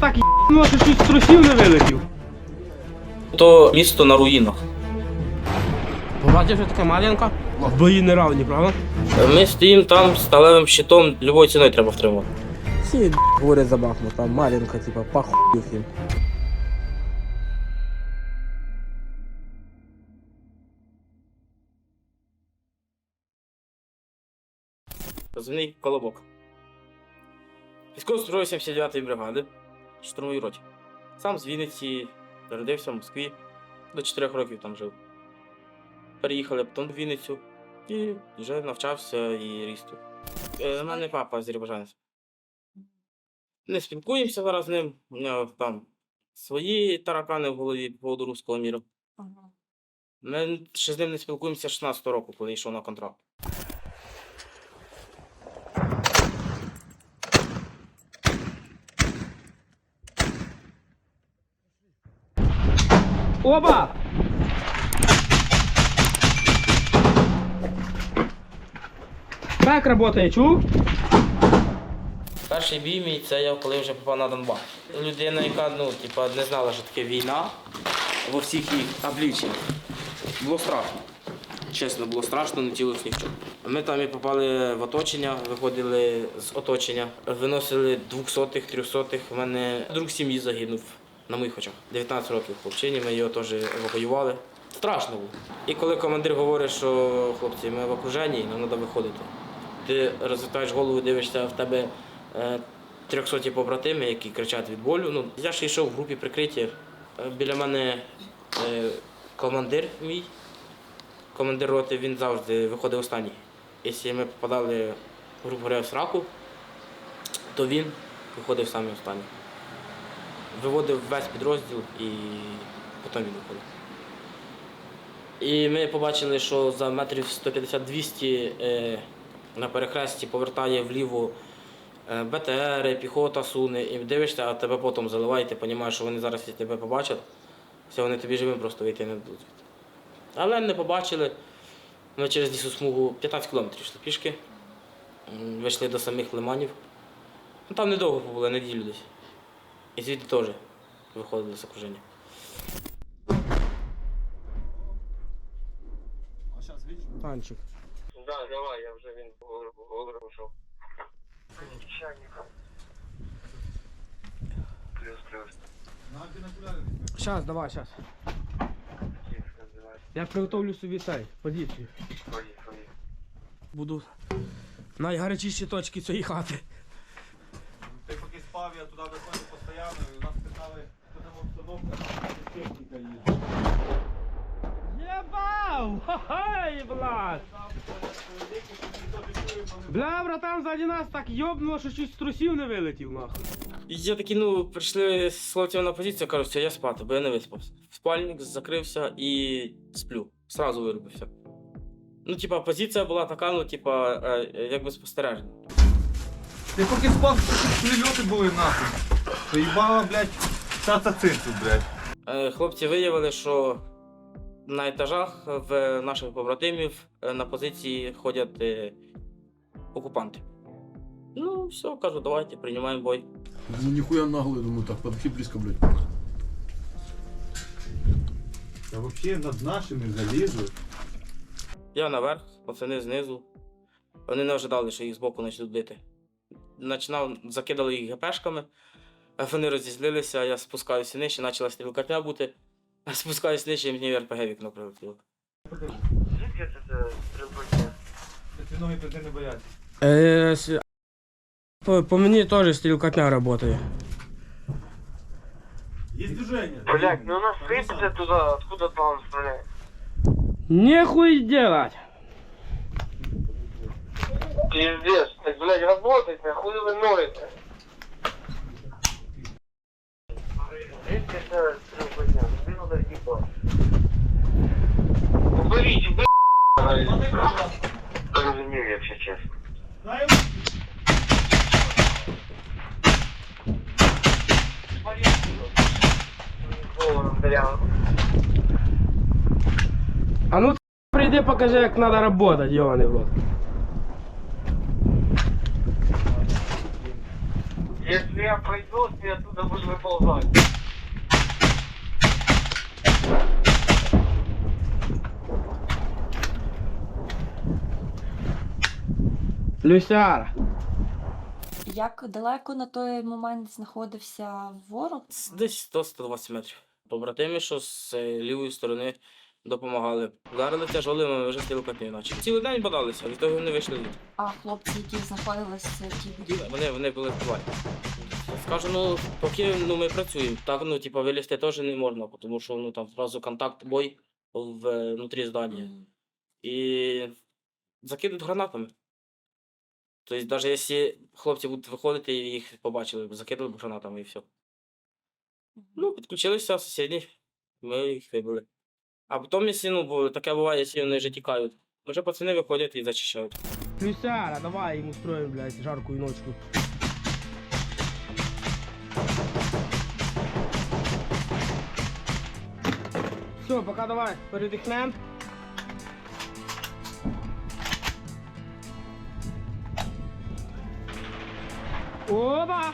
так ну, що щось з трусів не вилетів. То місто на руїнах. Бачиш, що така маленька? Бої не равні, правда? Ми стоїмо там сталевим щитом, любою ціною треба втримати. Всі говорять за Бахмут, там маленька, типа, похуй їм. Позивний колобок. Військовослужбовець 79-ї бригади, штурмовій роті. Сам з Вінниці, народився в Москві, до 4 років там жив. Переїхали потім в Вінницю і вже навчався і ріс тут. Е, У мене папа азербайджанець. Не спілкуємося зараз з ним. У нього там свої таракани в голові по поводу руського міру. Ми ще з ним не спілкуємося з 16 року, коли йшов на контракт. Оба! Так працює, чув? Перший бій мій це я коли вже попав на Донбас. Людина, яка ну, типа, не знала, що таке війна во всіх їх обличчях. Було страшно. Чесно, було страшно, не тіло нічого. Ми там і попали в оточення, виходили з оточення, виносили двохсотих, трьохсотих. У мене друг сім'ї загинув на моїх очах. 19 років хлопчині, ми його теж евакуювали. Страшно було. І коли командир говорить, що хлопці, ми в окруженні, нам треба виходити. Ти розвертаєш голову, дивишся в тебе е, трьохсоті побратими, які кричать від болю. Ну, я ж йшов в групі прикриття. Е, Біля мене е, командир мій, командир роти, він завжди виходив останній. Якщо ми попадали, грубо говоря, в сраку, то він виходив саме останній. Виводив весь підрозділ і потім він виходив. І ми побачили, що за метрів 150-200 е, на перехресті повертає вліво е, БТР, піхота суне, і дивишся, а тебе потім заливають, ти розумієш, що вони зараз тебе побачать, все, вони тобі живим просто вийти не дадуть. Але не побачили. Ми через лісу смугу 15 кілометрів йшли пішки, вийшли до самих лиманів. Ну, там недовго побули, неділю десь. І звідти теж виходили з окруження. Танчик. Да, давай, я вже він голову. Чайником. Плюс, плюс. Щас, давай, щас. Я приготовлю собі цей, позицію. Буду найгарячіші точки цієї хати. Ти поки спав, я туди виходив постійно, і нас питали, що там обстановка, техніка їздить. Єбав! Ха-хай, блядь! Бля, братан, ззаді нас так йобнуло, що чуть з трусів не вилетів, нахуй. І Я такі, ну, прийшли з хлопцями на позицію, кажуть, все, я спати, бо я не виспався. Спальник закрився і сплю. Сразу вирубився. Ну, типа, позиція була така, ну, типа, е, якби спостережна. Ти поки спав, прильоти були нахуй. То їбала, блядь, цаца цинцу, блядь. Е, Хлопці виявили, що на етажах в наших побратимів е, на позиції ходять е, окупанти. Ну, все, кажу, давайте, приймаємо бой. Ну нихуя наглый, думаю, так подойти близко, блядь. Та взагалі над нашими залізли. Я наверх, пацани знизу. Вони не ожидали, що їх збоку почнуть бити. Начинав, закидали їх ГПшками, вони розізлилися, я спускаюся нижче, почала стрілкатня бути. Спускаюсь нижче, і мені в РПГ вікно прилетіло. Звідки це стрілбання? Ці прийти не бояться. Е, с- по, по мені теж стрілкотня працює. Є движення. Блять, ну нас сыпется туда, откуда он стреляет? Нехуй делать. Пиздец, так, блядь, работайте, хуй вы ноете? Уберите, блядь. Розумію, якщо чесно. Голову бля. А ну прийди, покажи, як треба працювати, йований в рот. Если я пройду, ты оттуда будешь выползать. Люсяра. Як далеко на той момент знаходився ворог? Десь 100-120 метрів. Побратими, що з е, лівої сторони допомагали. Вдарили тяжолими, ми вже стили котні наче. Цілий день бодалися, від того не вийшли. А хлопці, які знаходилися в тій будівлі? Вони, вони були вбивають. Скажу, ну, поки ну, ми працюємо, так, ну, типа, вилізти теж не можна, тому що ну, там зразу контакт, бой в, е, внутрі здання. І закидують гранатами. Тобто, навіть якщо хлопці будуть виходити і їх побачили, закидали б гранатами і все. Ну, підключилися сусідні, ми їх вибили. А потім, якщо, ну, бо таке буває, якщо вони вже тікають, вже пацани виходять і зачищають. Люсяра, давай ему устроим, блядь, жаркую ночку. Все, пока давай, передихнем. Оба!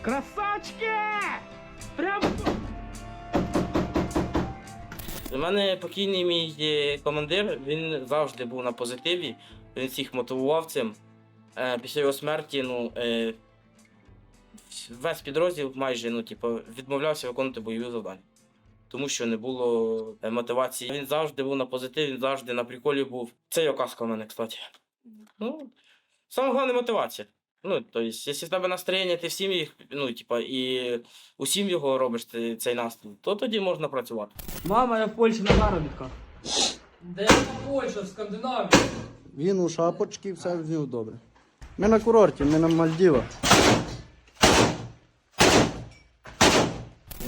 Красавчики! Прям У мене покійний мій е, командир, він завжди був на позитиві, він всіх мотивував цим. Е, Після його смерті, ну, е, весь підрозділ майже ну, типу, відмовлявся виконувати бойові завдання. Тому що не було е, мотивації. Він завжди був на позитиві, він завжди на приколі був. Це його казка в мене, кстати. Ну, саме головне мотивація. Ну, тобто, якщо в тебе настроєння, ти всім їх, ну, типа, і усім його робиш ти- цей настрій, то тоді можна працювати. Мама, я в Польщі на заробітках. Де Польща, в Скандинавії? Він у шапочці, все в нього добре. Ми на курорті, ми на Мальдівах.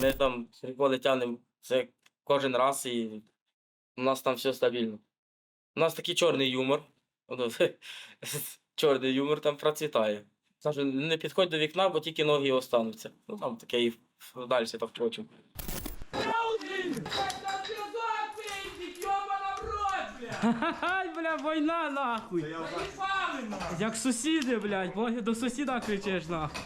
Ми там приколи тянемо це кожен раз і у нас там все стабільно. У нас такий чорний юмор. Чорний юмор там процвітає. Кажу, не підходь до вікна, бо тільки ноги остануться. Ну там таке і далі так впрочем. Ай, бля, війна нахуй. Як сусіди, блядь, до сусіда кричиш нахуй.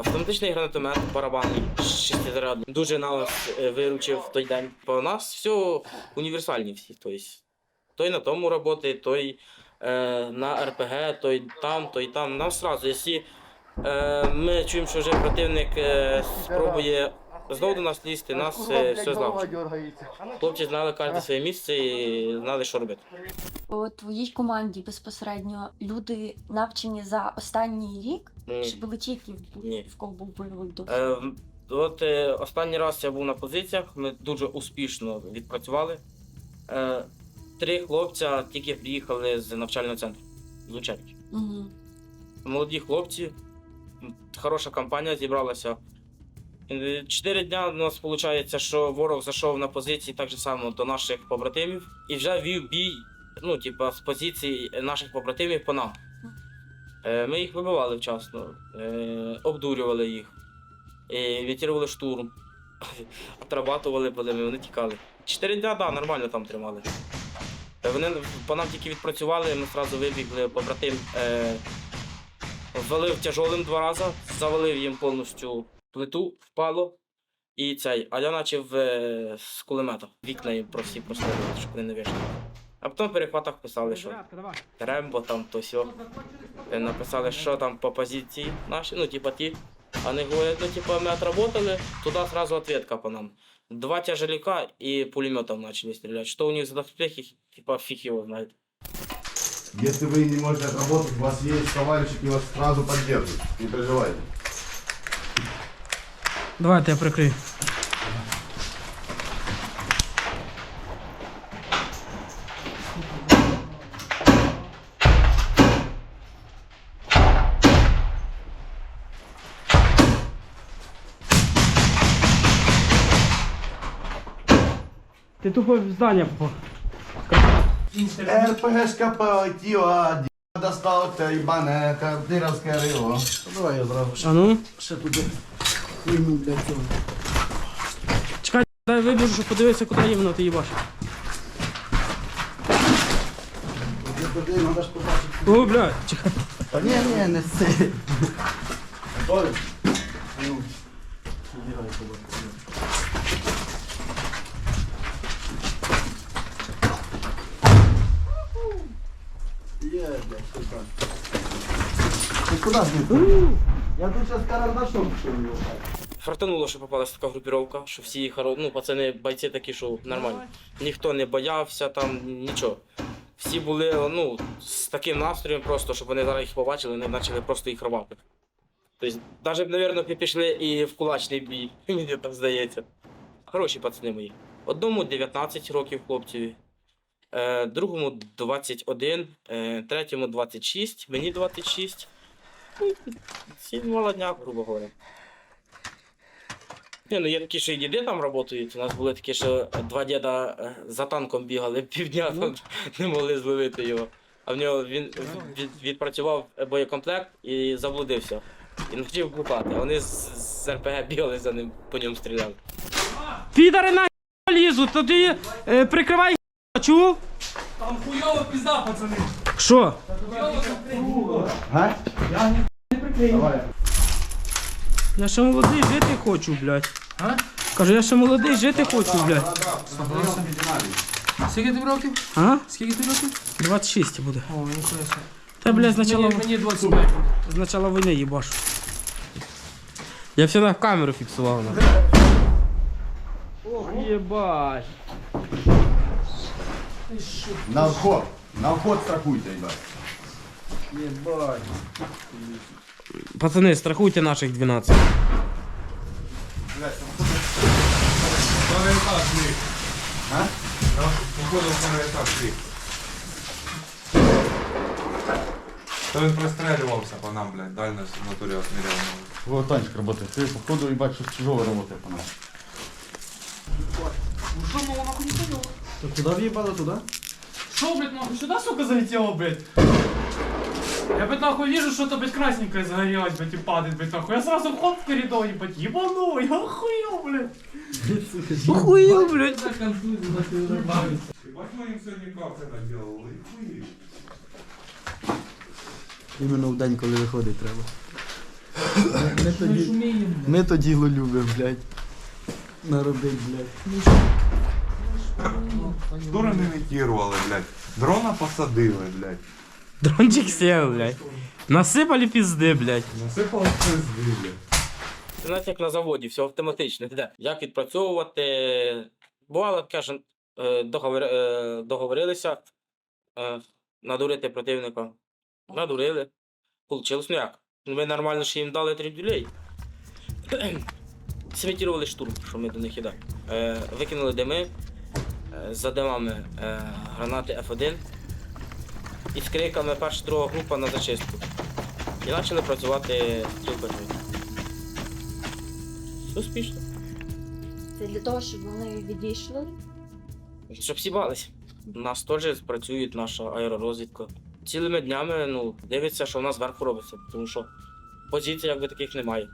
Автоматичний гранатомет барабанний, шестизарядний. Дуже нас е, виручив той день. У нас все універсальні всі. Тобто, той на тому роботи, той е, на РПГ, той там, той там. Нам одразу, якщо е, ми чуємо, що вже противник е, спробує знову до нас лізти, нас е, все знав. Хлопці знали кожне своє місце і знали, що робити. У твоїй команді безпосередньо люди навчені за останній рік, Ну, чи були ті, в- Ні. в кого був бойовий досвід? Е, от е, останній раз я був на позиціях, ми дуже успішно відпрацювали. Е, три хлопця тільки приїхали з навчального центру з Лучевич. Угу. Молоді хлопці, м, хороша компанія зібралася. Е, Чотири дня у нас виходить, що ворог зайшов на позиції так само до наших побратимів і вже вів бій, ну, типа, з позицій наших побратимів по нам. Е, Ми їх вибивали вчасно, е, обдурювали їх, відтірвали штурм, отрабатували ними, вони тікали. Чотири дня, да, нормально там тримали. Вони по нам тільки відпрацювали, ми одразу вибігли, побратим ввалив тяжолим два рази, завалив їм повністю плиту, впало. І цей, а я почав е, з кулемета. Вікна їм про всі прострілювати, щоб вони не вийшли. А потім в перехватах писали, що Рембо там то сьо. Е, Написали, що там по позиції наші, ну типа ті. Вони говорять, ну типа ми отработали, туди сразу ответка по нам. Два тяжелика и пулеметом начали стрелять. Что у них за доспехи, типа фиг его знает. Если вы не можете отработать, у вас есть товарищи, вас сразу поддержат. Не переживайте. Давайте я прикрию. Ти тупо в здання попав. РПГшка полетіла, д***а достав це ебане кадировське риво. Давай я зразу А ну? ще туди хуйню для цього. Чекай, дай вибіжу, щоб подивитися, куди іменно ти їбаш. Я туди, треба ж побачити. О, блядь. Та ні, ні, не сси. Готові? Є, блядь, сука. Ти куди зникнув? Я тут зараз карандашом пишу. Фартануло, що попалась така групіровка, що всі хоро... ну, пацани, бойці такі, що нормально. Ніхто не боявся там, нічого. Всі були ну, з таким настроєм просто, щоб вони зараз їх побачили, вони почали просто їх рвати. Тобто, навіть, мабуть, пішли і в кулачний бій, мені так здається. Хороші пацани мої. Одному 19 років хлопцеві, е, другому 21, е, третьому 26, мені 26. Ну, Всі молодняк, грубо говоря. Ні, ну є такі, що і діди там працюють. У нас були такі, що два діда е, за танком бігали півдня, там не могли зловити його. А в нього він від, відпрацював боєкомплект і заблудився. І не хотів блукати. Вони з, з РПГ бігали за ним, по ньому стріляли. Підари на лізуть, то ти е, прикривай чув? Там хуйова пізда, пацани. Що? Давай. Я ще молодий, жити хочу, блядь. А? Кажу, я ще молодий, жити хочу, блядь. Скільки тобі років? А? Скільки тобі років? 26 буде. О, ніхуя собі. Та, блядь, начала, Мені, мені 25 буде. з начала війни їбашу. Я все на камеру фіксував. На. Ох, єбать. На вход. На вход страхуйте, ребят. Єбать. Пацани, страхуйте наших 12. Второй этаж слив. А? Походу, второй этаж слив. То він прострелювався по нам, блядь, дальність в натурі отміряв. Вот танчик работает. Ты походу ебать, что с чужого работает по нам. То куди в'їбало туди? Шо, блядь, нахуй, сюда, сука, залетело, блядь? Я, блядь, нахуй вижу, что-то, блядь, красненькое загорелось, блядь, и падает, блядь, нахуй. Я сразу хоп в коридор, ебать, ебану, я охуел, блядь. Охуел, блядь. За контузию, за ты добавить. Ебать, мы им сегодня кафе наделал, и хуй. Іменно в день, коли виходить треба. Ми Мы тоді, шумеем, блядь. ми то діло любимо, блядь. Наробить, блядь. Дура не імітували, блядь. Дрона посадили, блядь. Дрончик сел, блядь. Насипали пізди, блядь. Насипали пизди, блядь. Це навіть як на заводі, все автоматично. Де? Як відпрацьовувати. Бувало таке, е, договор, е, договорилися е, надурити противника. Надурили. Получилось ну як? Ми нормально ще їм дали три дюлей. Симітували штурм, що ми до них йдемо. Е, викинули дими, за димами гранати F1 і з криками перша друга група на зачистку. І почали працювати стрілкою. Успішно. Це для того, щоб вони відійшли. Щоб всі бались. У нас теж працює наша аеророзвідка. Цілими днями ну, дивиться, що в нас зверху робиться, тому що позицій якби таких немає.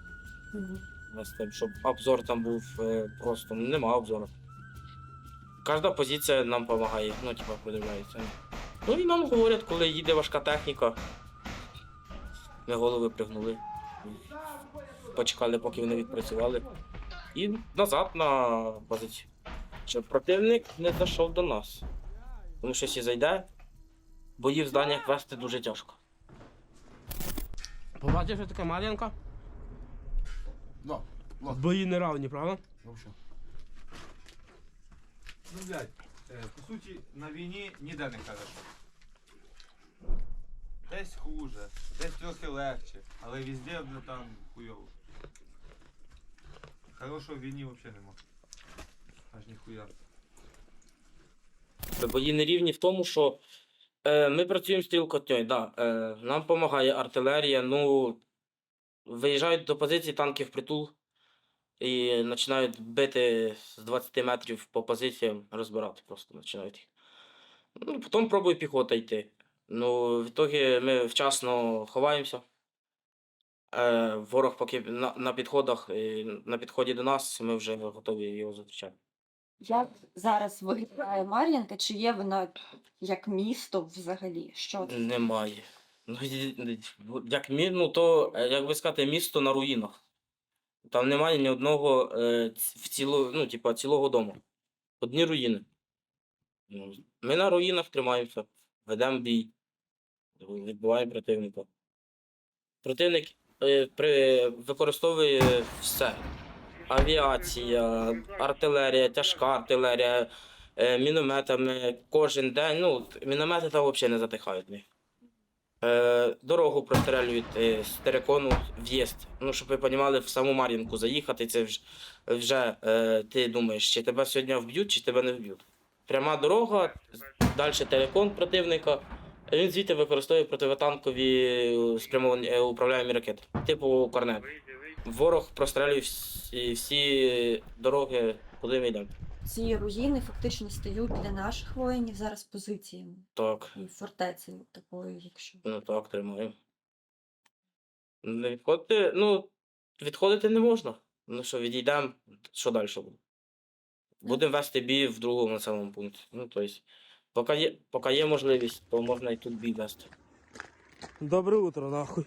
Мгм. У нас там, щоб обзор там був е, просто, ну, нема обзору. Кожна позиція нам допомагає, ну, типа, подивляється. Ну і нам говорять, коли їде важка техніка. Ми голови пригнули. Почекали, поки вони відпрацювали. І назад на позицію. Щоб противник не зайшов до нас. Тому що якщо зайде, бої в зданнях вести дуже тяжко. Побачив, що таке маленька? Да, ладно. Бої не равні, правда? Вообще. Ну, блядь, по суті, на війні ніде не хорошо. Десь хуже, десь трохи легче, але везде бля, там хуйово. Хорошого в війні взагалі нема. Аж ніхуя. Бої не рівні в тому, що е, ми працюємо стрілкотньою, да, е, нам допомагає артилерія, ну виїжджають до позиції танки в притул і починають бити з 20 метрів по позиціям, розбирати просто починають їх. Ну, потім пробує піхота йти. Ну, в ітогі ми вчасно ховаємося. Е, ворог поки на, на підходах, і на підході до нас, ми вже готові його зустрічати. Як зараз виглядає Мар'їнка? Чи є вона як місто взагалі? Що це? Немає. Ну, як, мі- ну, то, е, як би сказати, місто на руїнах. Там немає ні одного е, в ціло, ну, типа, цілого дому. Одні руїни. Ну, Ми на руїнах тримаємося, ведемо бій, відбиваємо противника. Противник е, при, використовує все. Авіація, артилерія, тяжка артилерія, е, мінометами кожен день. Ну, міномети там взагалі не затихають. Е, дорогу прострелюють е, з терикону в'їзд. Ну, щоб ви розуміли, в саму Мар'їнку заїхати, це вже, вже е, ти думаєш, чи тебе сьогодні вб'ють, чи тебе не вб'ють. Пряма дорога, далі терикон противника. Він звідти використовує противотанкові е, спрямовані е, управляємі ракети, типу корнет. Ворог прострелює всі, всі дороги, куди ми йдемо. Ці руїни фактично стають для наших воїнів зараз позиціями Так. і фортецею такою, якщо. Ну так, тримаємо. Не відходити, ну, відходити не можна. Ну що, відійдемо, що далі буде? Будемо вести бій в другому населеному пункті. Ну, тобто, поки є, поки є можливість, то можна і тут бій вести. Добре утро, нахуй.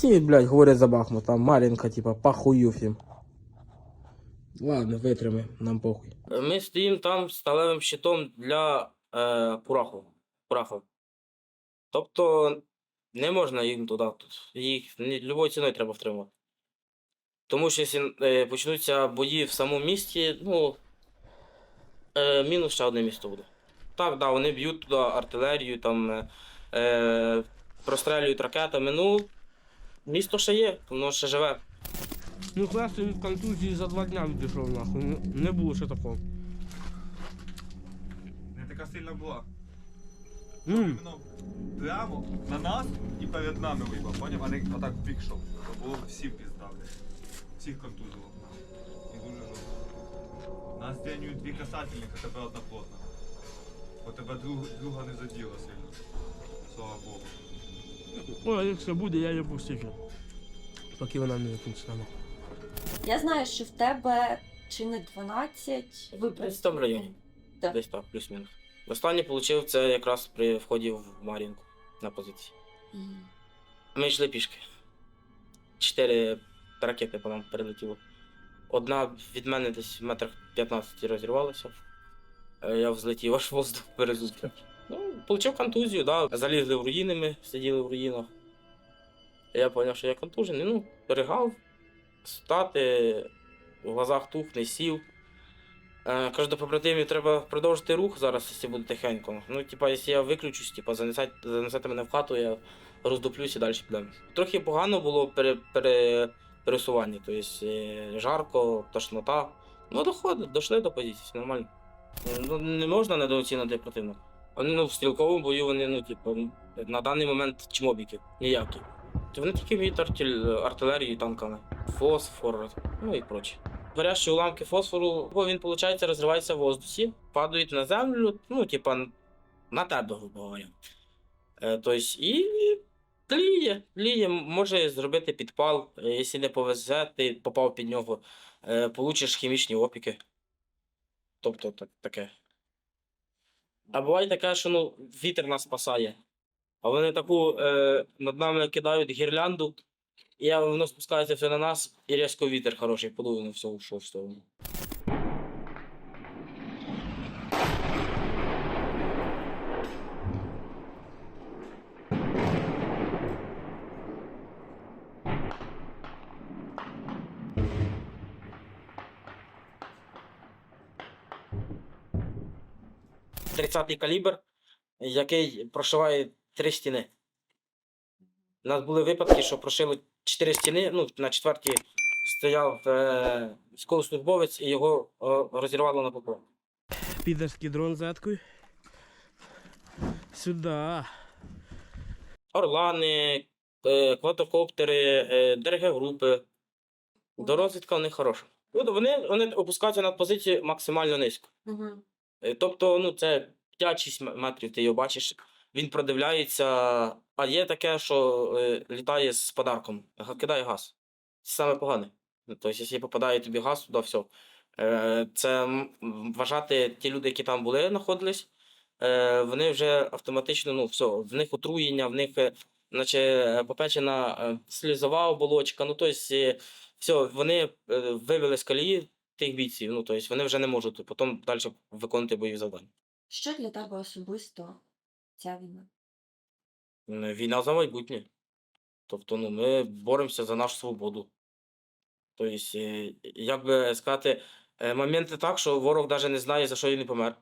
Всі, блядь, говорять за Бахмут, там Мар'їнка, типа, похуюв їм. Ладно, витримай, нам похуй. Ми стоїмо там сталевим щитом для е, Пураху. Пураху. Тобто не можна їм туди. Тут. Їх любою ціною треба втримувати. Тому що якщо е, почнуться бої в самому місті, ну е, мінус ще одне місто буде. Так, да, вони б'ють туди артилерію, там е, е, прострелюють ракетами. Ну, місто ще є, воно ще живе. Ну, класно від контузії за два дня відійшов, нахуй. Не- Не було ще такого. Не така сильна була. Ну, Іменно прямо на нас і перед нами вибав, поняв? А не отак в бік йшов. То було всім пізда, блядь. Всіх контузило. І дуже жорстко. Нас тянють дві касательних, а тебе одна плотна. Бо тебе друг, друга не заділа сильно. Слава Богу. Ой, якщо буде, я їбу всіх. Поки вона не функціонує. Я знаю, що в тебе чи не 12 Десь випрацювань. там в районі. Так. Десь так, плюс-мінус. Останнє отримав це якраз при вході в Мар'їнку на позиції. Мгм. Ми йшли пішки. Чотири ракети по нам перелетіло. Одна від мене десь в метрах 15 розірвалася. Е, Я взлетів аж в воздух перезустрів. Ну, отримав контузію, да. Залізли в руїни, ми сиділи в руїнах. Я зрозумів, що я контужений. Ну, перегав, стати, в глазах тухне, сів. Е, кажу до побратимів, треба продовжити рух зараз, якщо буде тихенько. Ну, типа, якщо я виключусь, типа, занесете, занесете мене в хату, я роздуплюсь і далі підемо. Трохи погано було пере, пере, пересування, тобто жарко, тошнота. Ну, доходить, дійшли до позиції, нормально. Е, Ну, не можна недооцінити противника. Вони ну, в стрілковому бою вони, ну, типу, на даний момент чмобіки, ніякі. То Вони тільки вміють артиль- артилерію танками, фосфор, ну і проче. Горящі уламки фосфору, бо він, виходить, розривається в воздусі, падають на землю, ну, типа, на тебе, грубо говоря. Е, тобто, і тліє, тліє, може зробити підпал, Е, якщо не повезе, ти попав під нього, е, получиш хімічні опіки. Тобто так, таке. А буває таке, що ну, вітер нас спасає. А вони таку е, над нами кидають гірлянду, і воно спускається все на нас, і різко вітер хороший подує на все в сторону. Тридцятий калібр, який прошиває три стіни. У нас були випадки, що прошили чотири стіни, ну, на четвертій стояв е, військовослужбовець і його е, розірвало на пополам. Підерський дрон зеткою. Сюда. Орлани, е, квадрокоптери, е, ДРГ-групи. Дорозвідка у них хороша. От Вони, вони опускаються над позицію максимально низько. Мгм. Е, Тобто, ну, це 5-6 метрів, ти його бачиш, він продивляється, а є таке, що е, літає з подарком, кидає газ. Це саме погане. Тобто, якщо попадає тобі газ, туди все. Е, Це вважати ті люди, які там були, знаходились, е, вони вже автоматично, ну, все, в них отруєння, в них, е, наче попечена е, слізова оболочка. Ну, тобто, все, вони вивели з колії тих бійців, ну, тобто, вони вже не можуть потім далі виконувати бойові завдання. Що для тебе особисто ця війна? Війна за майбутнє. Тобто, ну, ми боремося за нашу свободу. Тобто, е, як би сказати, е, моменти так, що ворог навіть не знає, за що він не помер.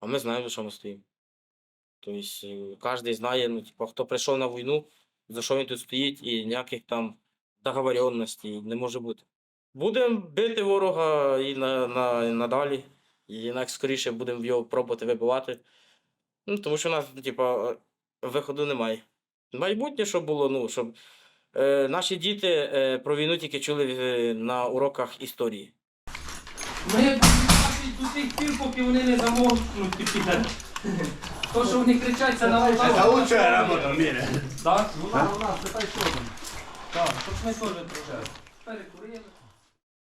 А ми знаємо, за що ми стоїмо. Тобто, кожен знає, ну, типу, хто прийшов на війну, за що він тут стоїть, і ніяких там договоренностей не може бути. Будемо бити ворога і на, на, і надалі, і як скоріше будемо його пробувати вибивати. Ну, тому що у нас, типу, виходу немає. Майбутнє, щоб було, ну, щоб е, наші діти е, про війну тільки чули е, на уроках історії. Ми до тих пір, поки вони не замовкнуть. То, що вони кричать, це на Это лучшая работа в. Так? Ну на, у нас, питай що там. Так, хоч ми теж трошки перекурили.